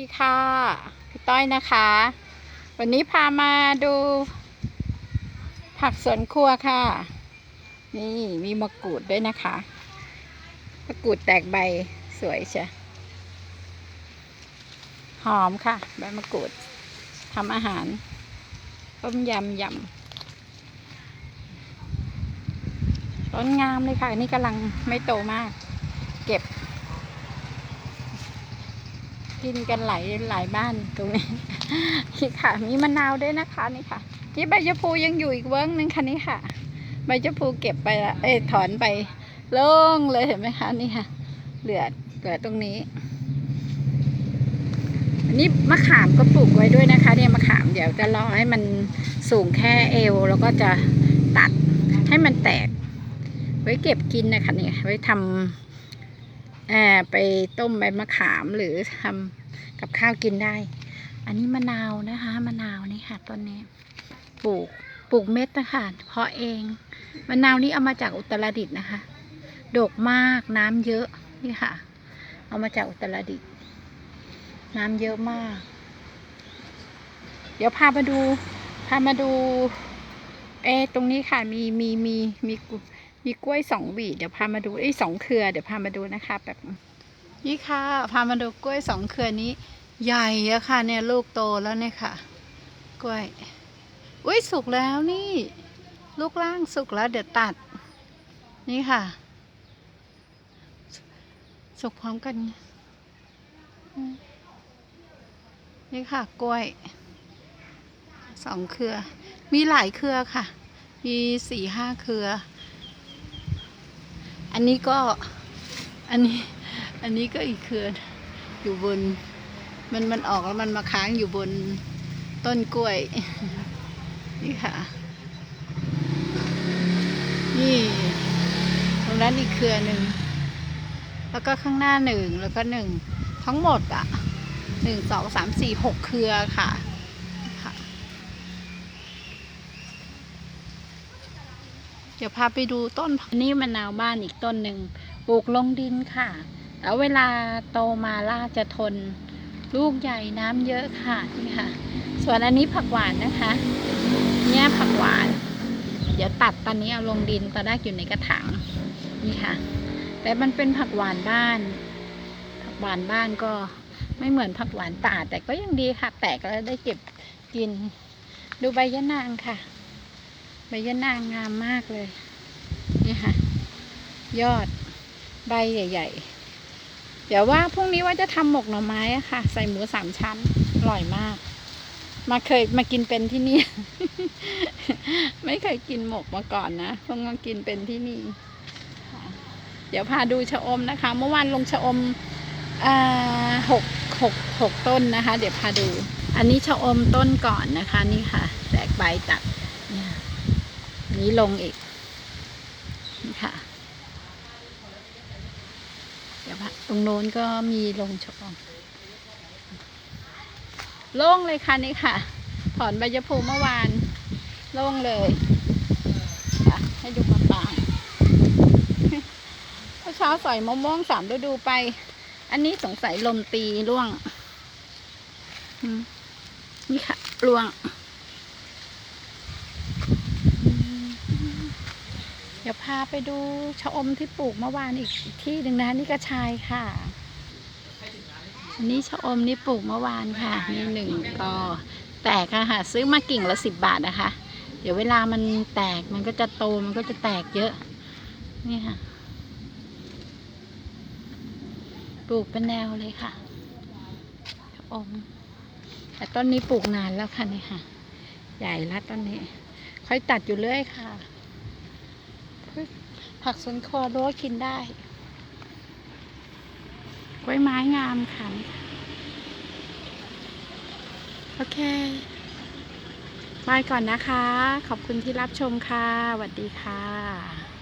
ดีค่ะพี่ต้อยนะคะ วันนี้พามาดู ผักสวนครัวค่ะ นี่มีมะกรูดด้วยนะคะมะกรูดแตกใบสวยเชียหอมค่ะ ใบมะกรูดทำอาหารต้มยำยำต้นงามเลยค่ะนี่กำลังไม่โตมาก เก็บ กินกันหลายหลายบ้านตรงนี้นี่ค่ะ มีมะนาวด้วยนะคะนี่ค่ะนี่ใบชะพูยังอยู่อีกเวิ้งหนึ่งค่ะนี่ค่ะ ใบชะพูเก็บไปละเอ้ยถอนไปโล่งเลยเห็นไหมคะนี่ค่ะ เหลือเหลือตรงนี้อันนี้มะขามก็ปลูกไว้ด้วยนะคะ เนี่ยมะขามเดี๋ยวจะรอให้มันสูงแค่เอวแล้วก็จะตัดให้มันแตก ไว้เก็บกินนะคะเนี่ยไว้ทำ อ่าไปต้มใบมะขามหรือทำกับข้าวกินได้ อันนี้มะนาวนะคะ มะนาวนี่ค่ะต้นนี้ ปลูกปลูกเม็ดนะคะเพาะเองมะนาวนี่เอามาจากอุตรดิตถ์นะคะดกมากน้ำเยอะนี่ค่ะ เอามาจากอุตรดิตถ์น้ำเยอะมาก เดี๋ยวพามาดูพามาดู เอตรงนี้ค่ะมีมีมีมีกุ มีกล้วยสองหวีเดี๋ยวพามาดูไอ้สองเครือเดี๋ยวพามาดูนะคะแบบนี่ค่ะ พามาดูกล้วยสองเครือนี้ ใหญ่อะค่ะ เนี่ยลูกโตแล้วเนี่ยค่ะ กล้วย อุ้ยสุกแล้วนี่ ลูกล่างสุกแล้วเดี๋ยวตัด นี่ค่ะ สุกพร้อมกันนี่ค่ะ กล้วยสองเครือ มีหลายเครือค่ะ มีสี่ห้าเครือ อันนี้ก็อันนี้อันนี้ก็อีกเครืออยู่บน มันมันออกแล้วมันมาค้างอยู่บนต้นกล้วย นี่ค่ะ นี่ตรงนั้นอีกเครือหนึ่งแล้วก็ข้างหน้าหนึ่งแล้วก็หนึ่งทั้งหมดอะหนึ่งสองสามสี่หกเครือค่ะค่ะ เดี๋ยวพาไปดูต้นนี่มะนาวบ้านอีกต้นหนึ่งปลูกลงดินค่ะ แล้วเวลาโตมาล่าจะทน ลูกใหญ่น้ำเยอะค่ะนี่ค่ะ ส่วนอันนี้ผักหวานนะคะ เนี่ยผักหวาน เดี๋ยวตัดตอนนี้เอาลงดินตอนแรกอยู่ในกระถางนี่ค่ะ แต่มันเป็นผักหวานบ้าน ผักหวานบ้านก็ไม่เหมือนผักหวานตาแต่ก็ยังดีค่ะ แตกแล้วได้เก็บกิน ดูใบยะนางค่ะ ใบยะนางงามมากเลย นี่ค่ะ ยอดใบใหญ่ ๆ เดี๋ยวว่าพรุ่งนี้ว่าจะทำหมกหน่อไม้อะค่ะ ใส่หมูสามชั้น อร่อยมาก มาเคยมากินเป็นที่นี่ ไม่เคยกินหมกมาก่อนนะเพิ่งมากินเป็นที่นี่ เดี๋ยวพาดูชะอมนะคะ เมื่อวานลงชะอมหกหกหกต้นนะคะ เดี๋ยวพาดู อันนี้ชะอมต้นก่อนนะคะ นี่ค่ะ แตกใบตัด นี่ลงอีกนี่ค่ะ เดี๋ยวพาตรงโน้นก็มีลงชะอมโล่งเลยค่ะนี่ค่ะ ถอนใบยะพูเมื่อวานโล่งเลยค่ะให้ดูมาปางเมื่อเช้าใส่มะม่วงสามฤดูไป อันนี้สงสัยลมตีร่วงนี่ค่ะร่วงอืม เดี๋ยวพาไปดูชะอมที่ปลูกเมื่อวานอีกที่หนึ่งนะนี่กระชายค่ะอันนี้ชะอมนี่ปลูกเมื่อวานค่ะนี่หนึ่งก็แตกอะค่ะ ซื้อมากิ่งละสิบบาทนะคะ เดี๋ยวเวลามันแตกมันก็จะโตมันก็จะแตกเยอะ นี่ค่ะ ปลูกเป็นแนวเลยค่ะชะอม แต่ต้นนี้ปลูกนานแล้วค่ะนี่ค่ะ ใหญ่แล้วต้นนี้ ค่อยตัดอยู่เรื่อยค่ะ ผักสวนครัวรั้วกินได้กล้วยไม้งามค่ะ โอเคบายก่อนนะคะ ขอบคุณที่รับชมค่ะสวัสดีค่ะ